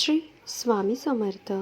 श्री स्वामी समर्थ.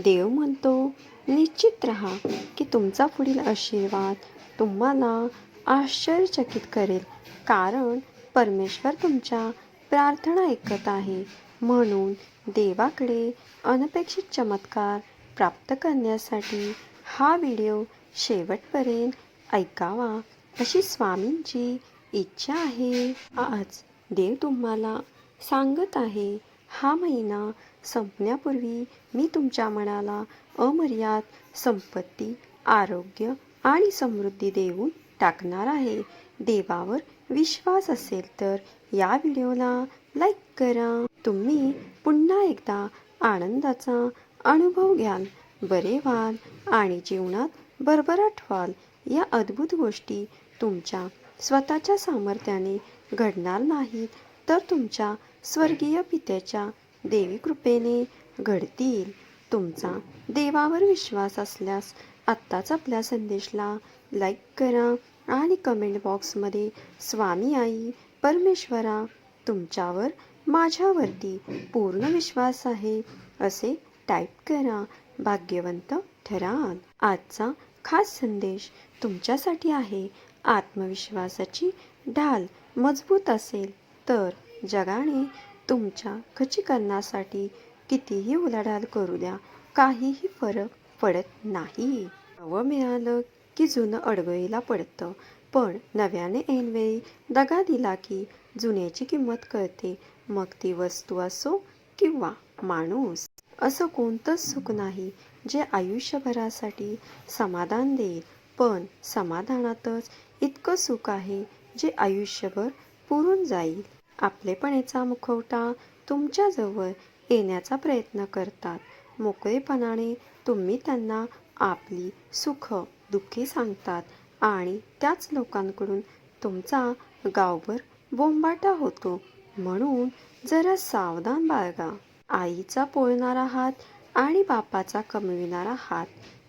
देव म्हणतो निश्चित राहा की तुमचा पुढील आशीर्वाद तुम्हाला आश्चर्यचकित करेल. कारण परमेश्वर तुमच्या प्रार्थना ऐकत आहे. म्हणून देवाकडे अनपेक्षित चमत्कार प्राप्त करण्यासाठी हा व्हिडिओ शेवटपर्यंत ऐकावा अशी स्वामींची इच्छा आहे. आज देव तुम्हाला सांगत आहे हा महिना संपण्यापूर्वी मी तुमच्या मनाला अमर्याद संपत्ती आरोग्य आणि समृद्धी देऊन टाकणार आहे. देवावर विश्वास असेल तर या व्हिडिओला लाईक करा. तुम्ही पुन्हा एकदा आनंदाचा अनुभव घ्याल. बरे व्हाल आणि जीवनात भरभराट व्हाल. या अद्भुत गोष्टी तुमच्या स्वतःच्या सामर्थ्याने घडणार नाहीत तर तुमच्या स्वर्गीय पित्याच्या देवी कृपेने घडतील. तुमचा देवावर विश्वास असल्यास आत्ताच आपल्या संदेशला लाईक करा आणि कमेंट बॉक्समध्ये स्वामी आई परमेश्वरा तुमच्यावर माझ्यावरती पूर्ण विश्वास आहे असे टाईप करा. भाग्यवंत ठराल. आजचा खास संदेश तुमच्यासाठी आहे. आत्मविश्वासाची ढाल मजबूत असेल तर जगाने तुमच्या खचीकरणासाठी कितीही उलाढाल करू द्या काहीही फरक पडत नाही. नवं मिळालं की जुनं अडगळीला पडतं पण नव्याने ऐनवेळी दगा दिला की जुन्याची किंमत कळते. मग ती वस्तू असो किंवा माणूस असं कोणतंच सुख नाही जे आयुष्यभरासाठी समाधान देईल. पण समाधानातच इतकं सुख आहे जे आयुष्यभर पुरून जाईल. आपलेपणेचा मुखवटा तुमच्याजवळ येण्याचा प्रयत्न करतात. मोकळेपणाने तुम्ही त्यांना आपली सुख दुःखी सांगतात आणि त्याच लोकांकडून तुमचा गावभर बोंबाटा होतो. म्हणून जरा सावधान बाळगा. आईचा पोळणारा हात आणि बापाचा कमविणारा हात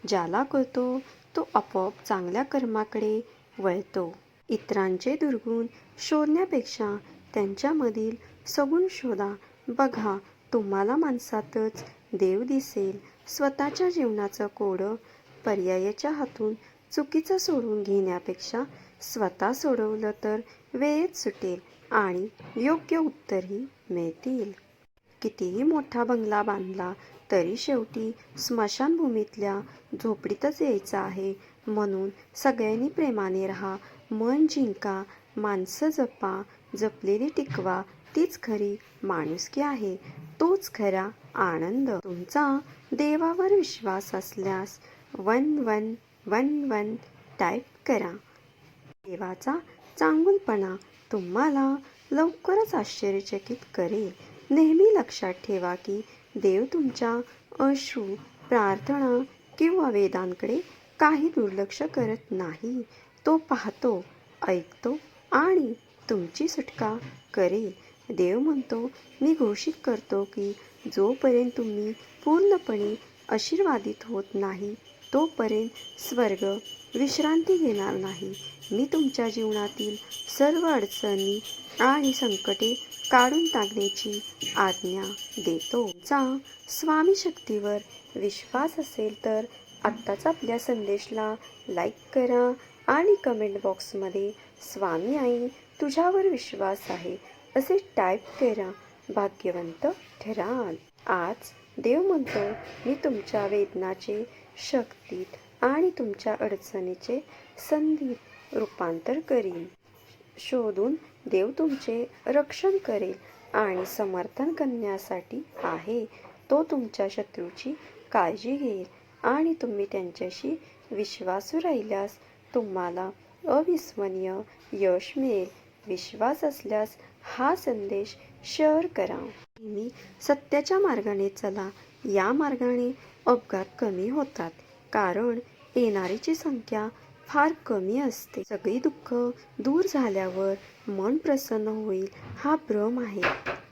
ज्याला कळतो तो आपोआप चांगल्या कर्माकडे वळतो. इतरांचे दुर्गुण शोधण्यापेक्षा त्यांच्यामधील सगुण शोधा. बघा तुम्हाला माणसातच देव दिसेल. स्वतःच्या जीवनाचं कोडं पर्यायाच्या हातून चुकीचं सोडून घेण्यापेक्षा स्वतः सोडवलं तर वेळेत सुटेल आणि योग्य उत्तरही मिळतील. कितीही मोठा बंगला बांधला तरी शेवटी स्मशानभूमीतल्या झोपडीतच यायचं आहे. म्हणून सगळ्यांनी प्रेमाने राहा. मन जिंका. माणसं जपा. जपलेली टिकवा तीच खरी माणुसकी आहे तोच खरा आनंद. तुमचा देवावर विश्वास असल्यास one one one one type करा. देवाचा चांगुलपणा तुम्हाला लवकरच आश्चर्यचकित करेल. नेहमी लक्षात ठेवा की देव तुमच्या अश्रू प्रार्थना किंवा वेदांकडे काही दुर्लक्ष करत नाही. तो पाहतो ऐकतो आणि तुमची सुटका करेल देव म्हणतो मी घोषित करतो की जोपर्यंत तुम्ही पूर्णपणे आशीर्वादित होत नाही तोपर्यंत स्वर्ग विश्रांती घेणार नाही. मी तुमच्या जीवनातील सर्व अडचणी आणि संकटे काढून टाकण्याची आज्ञा देतो. जा स्वामी शक्तीवर विश्वास असेल तर आत्ताच आपल्या संदेशला लाईक करा. आणि कमेंट बॉक्समध्ये स्वामी आई तुझ्यावर विश्वास आहे असे टाईप करा. भाग्यवंत ठराल आज देव म्हणतो मी तुमच्या वेदनाचे शक्तीत आणि तुमच्या अडचणीचे संधीत रूपांतर करीन. शोधून देव तुमचे रक्षण करेल आणि समर्थन करण्यासाठी आहे. तो तुमच्या शत्रूची काळजी घेईल आणि तुम्ही त्यांच्याशी विश्वासू राहिल्यास तुम्हाला अविस्मरणीय यश मिळेल. विश्वास असल्यास हा संदेश शेअर करा. नेहमी सत्याच्या मार्गाने चला. या मार्गाने अपघात कमी होतात. कारण येणारीची संख्या फार कमी असते. सगळी दुःख दूर झाल्यावर मन प्रसन्न होईल हा भ्रम आहे.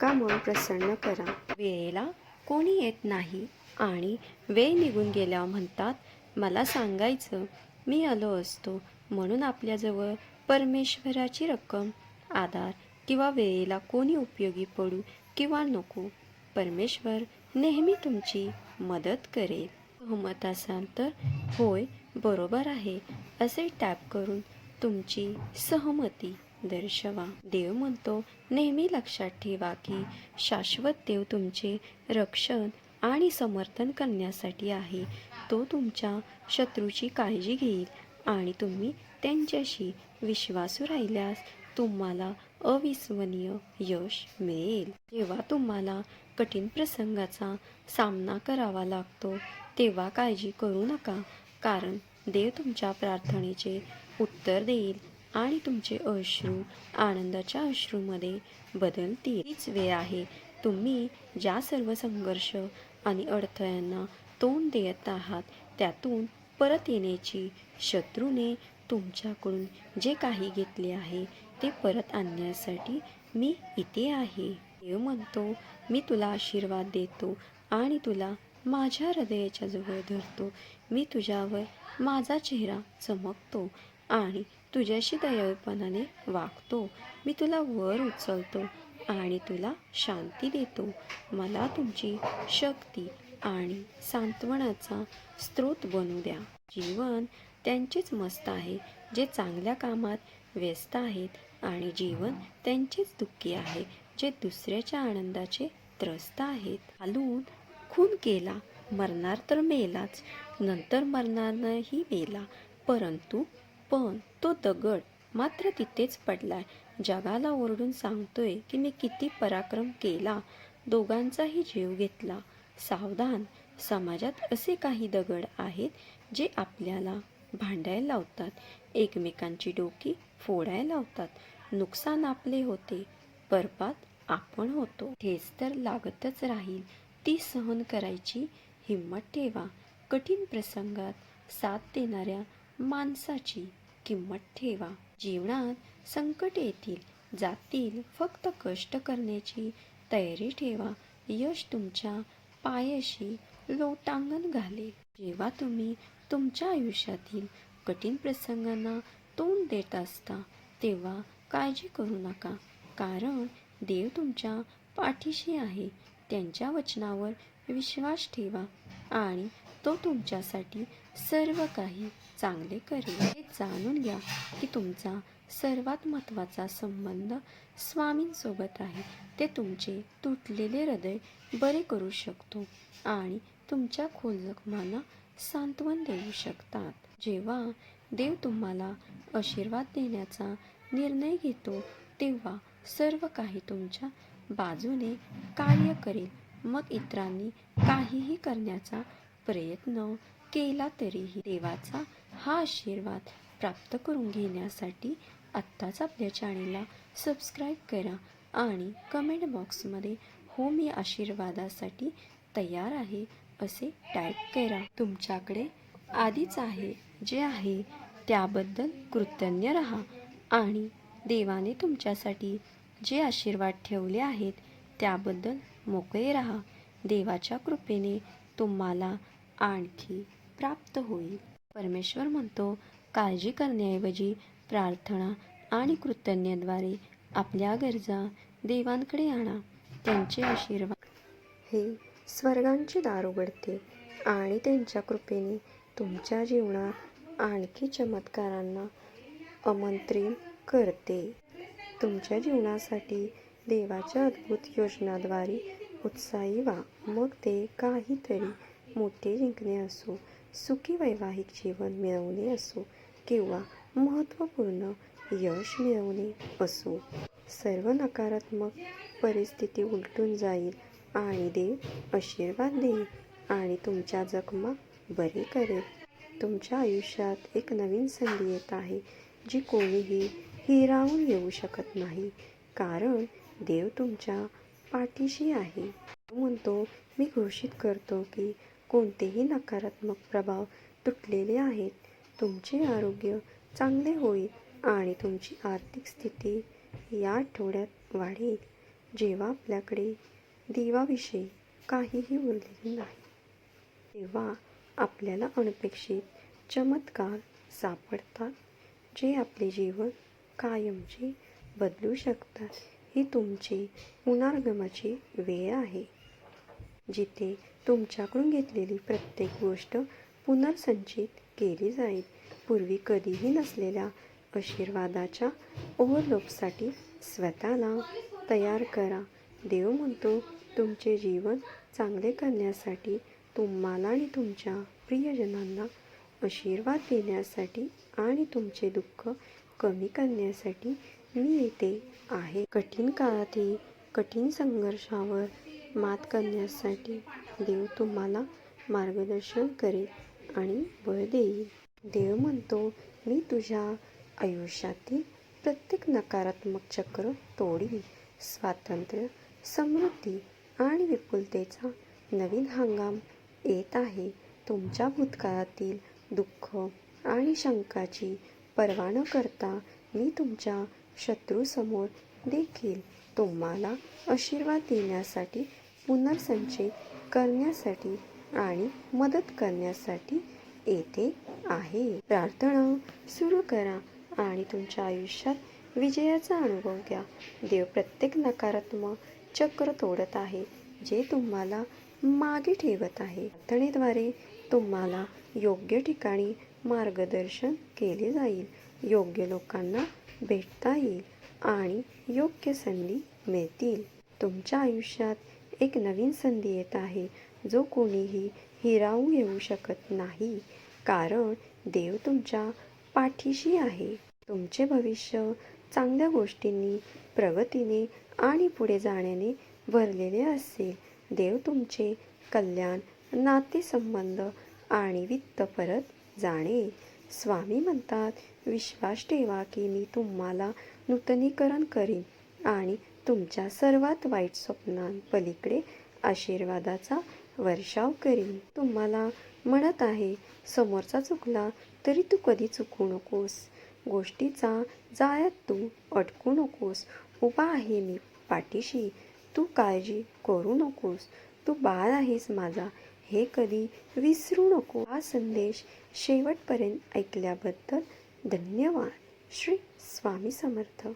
का मन प्रसन्न करा? वेळेला कोणी येत नाही आणि वेळ निघून गेल्यावर म्हणतात मला सांगायचं मी आलो असतो. म्हणून आपल्याजवळ परमेश्वराची रक्कम आधार किंवा वेळेला कोणी उपयोगी पडू किंवा नको परमेश्वर नेहमी तुमची मदत करेल. सहमत असाल तर होय बरोबर आहे असे टॅप करून तुमची सहमती दर्शवा. देव म्हणतो नेहमी लक्षात ठेवा की शाश्वत देव तुमचे रक्षण आणि समर्थन करण्यासाठी आहे. तो तुमच्या शत्रूची काळजी घेईल आणि तुम्ही त्यांच्याशी विश्वासू राहिल्यास तुम्हाला अविस्मरणीय यश मिळेल. जेव्हा तुम्हाला कठीण प्रसंगाचा सामना करावा लागतो तेव्हा काळजी करू नका कारण देव तुमच्या प्रार्थनेचे उत्तर देईल आणि तुमचे अश्रू आनंदाच्या अश्रूमध्ये बदलतील. हीच वेळ आहे. तुम्ही ज्या सर्व संघर्ष आणि अडथळ्यांना तोंड देत आहात. त्यातून परत येण्याची शत्रूने तुमच्याकडून जे काही घेतले आहे ते परत आणण्यासाठी मी इथे आहे. देव म्हणतो मी तुला आशीर्वाद देतो आणि तुला माझ्या हृदयाच्या जवळ धरतो. मी तुझ्यावर माझा चेहरा चमकतो आणि तुझ्याशी दयाळपणाने वागतो. मी तुला वर उचलतो आणि तुला शांती देतो. मला तुमची शक्ती आणि सांत्वनाचा स्रोत बनू द्या. जीवन त्यांचेच मस्त आहे जे चांगल्या कामात व्यस्त आहेत आणि जीवन त्यांचेच दुःखी आहे जे दुसऱ्याच्या आनंदाचे त्रस्त आहेत. हालून खून केला मरणार तर मेलाच नंतर मरणार नाही मेला. परंतु पण तो दगड मात्र तिथेच पडलाय. जगाला ओरडून सांगतोय की मी किती पराक्रम केला दोघांचाही जीव घेतला. सावधान. समाजात असे काही दगड आहेत जे आपल्याला भांडायला लावतात. एकमेकांची डोकी फोडायला लावतात. नुकसान आपले होते. बरबाद आपण होतो. ठेच तर लागतच राहील. ती सहन करायची हिंमत ठेवा. कठीण प्रसंगात साथ देणाऱ्या माणसाची किंमत ठेवा. जीवनात संकट येतील. जातील. फक्त कष्ट करण्याची तयारी ठेवा. यश तुमच्या पायाशी लोटांगण घालेल जेव्हा तुम्ही तुमच्या आयुष्यातील कठीण प्रसंगांना तोंड देत असता तेव्हा काळजी करू नका. कारण देव तुमच्या पाठीशी आहे. त्यांच्या वचनावर विश्वास ठेवा आणि तो तुमच्यासाठी सर्व काही चांगले करेल हे जाणून घ्या की तुमचा सर्वात महत्त्वाचा संबंध स्वामींसोबत आहे. ते तुमचे तुटलेले हृदय बरे करू शकतो आणि तुमच्या खोल जखमांना सांत्वन देऊ शकतात. जेव्हा देव तुम्हाला आशीर्वाद देण्याचा निर्णय घेतो तेव्हा सर्व काही तुमच्या बाजूने कार्य करेल. मग इतरांनी काहीही करण्याचा प्रयत्न केला तरीही देवाचा हा आशीर्वाद प्राप्त करून घेण्यासाठी आत्ताच आपल्या चॅनेलला सबस्क्राईब करा आणि कमेंट बॉक्समध्ये हो मी आशीर्वादासाठी तयार आहे असे टाईप करा. तुमच्याकडे आधीच आहे जे आहे त्याबद्दल कृतज्ञ राहा आणि देवाने तुमच्यासाठी जे आशीर्वाद ठेवले आहेत त्याबद्दल मोकळे राहा. देवाच्या कृपेने तुम्हाला आणखी प्राप्त होईल. परमेश्वर म्हणतो काळजी करण्याऐवजी प्रार्थना आणि कृतज्ञद्वारे आपल्या गरजा देवांकडे आणा. त्यांचे आशीर्वाद. हे स्वर्गांचे दार उघडते आणि त्यांच्या कृपेने तुमच्या जीवनात आणखी चमत्कारांना आमंत्रित करते. तुमच्या जीवनासाठी देवाच्या अद्भुत योजनाद्वारे उत्साही व्हा. मग ते काहीतरी मोठे जिंकणे असो. सुखी वैवाहिक जीवन मिळवणे असो किंवा महत्त्वपूर्ण यश मिळवणे असो. सर्व नकारात्मक परिस्थिती उलटून जाईल आणि देव आशीर्वाद देईल आणि तुमच्या जखमा बरे करेल. तुमच्या आयुष्यात एक नवीन संधी येत आहे जी कोणीही हिरावून येऊ शकत नाही. कारण देव तुमच्या पाठीशी आहे. म्हणतो मी घोषित करतो की कोणतेही नकारात्मक प्रभाव तुटलेले आहेत. तुमचे आरोग्य चांगले होईल आणि तुमची आर्थिक स्थिती या आठवड्यात वाढेल. जेव्हा आपल्याकडे देवाविषयी काहीही उरलेले नाही तेव्हा आपल्याला अनपेक्षित चमत्कार सापडतात जे आपले जीवन कायमचे बदलू शकतात. ही तुमची पुनर्गमाची वेळ आहे. जिथे तुमच्याकडून घेतलेली प्रत्येक गोष्ट पुनर्संचित केली जाईल. पूर्वी कधीही नसलेल्या आशीर्वादाच्या ओव्हरलोपसाठी स्वतःला तयार करा. देव म्हणतो तुमचे जीवन चांगले करण्यासाठी तुम्हाला आणि तुमच्या प्रियजनांना आशीर्वाद देण्यासाठी आणि तुमचे दुःख कमी करण्यासाठी मी येते आहे. कठीण काळातही कठीण संघर्षावर मात करण्यासाठी देव तुम्हाला मार्गदर्शन करेल आणि बळ देईल. देव म्हणतो मी तुझ्या आयुष्यातील प्रत्येक नकारात्मक चक्र तोडील स्वातंत्र्य समृद्धी आणि विपुलतेचा नवीन हंगाम येत आहे. तुमच्या भूतकाळातील दुःख आणि शंकाची पर्वा न करता मी तुमच्या शत्रूसमोर देखील तुम्हाला आशीर्वाद देण्यासाठी पुनर्संचयित करण्यासाठी आणि मदत करण्यासाठी येथे आहे. प्रार्थना सुरू करा आणि तुमच्या आयुष्यात विजयाचा अनुभव घ्या. देव प्रत्येक नकारात्मक चक्र तोडत आहे जे तुम्हाला मागे ठेवत आहे. प्रार्थनेद्वारे तुम्हाला योग्य ठिकाणी मार्गदर्शन केले जाईल. योग्य लोकांना भेटता येईल आणि योग्य संधी मिळतील. तुमच्या आयुष्यात एक नवीन संधी येत आहे जो कोणीही हिरावून येऊ शकत नाही. कारण देव तुमच्या पाठीशी आहे. तुमचे भविष्य चांगल्या गोष्टींनी प्रगतीने आणि पुढे जाण्याने भरलेले असेल. देव तुमचे कल्याण नातेसंबंध आणि वित्त परत जाणे. स्वामी म्हणतात विश्वास ठेवा की मी तुम्हाला नूतनीकरण करीन आणि तुमच्या सर्वात वाईट स्वप्नांपलीकडे आशीर्वादाचा वर्षाव करीन. तुम्हाला म्हणत आहे समोरचा चुकला तरी तू कधी चुकू नकोस. गोष्टीचा जाळ्यात तू अटकू नकोस. उभा आहे मी पाठीशी तू काळजी करू नकोस. तू बाळ आहेस माझा हे कधी विसरू नको. हा संदेश शेवटपर्यंत ऐकल्याबद्दल धन्यवाद. श्री स्वामी समर्थ.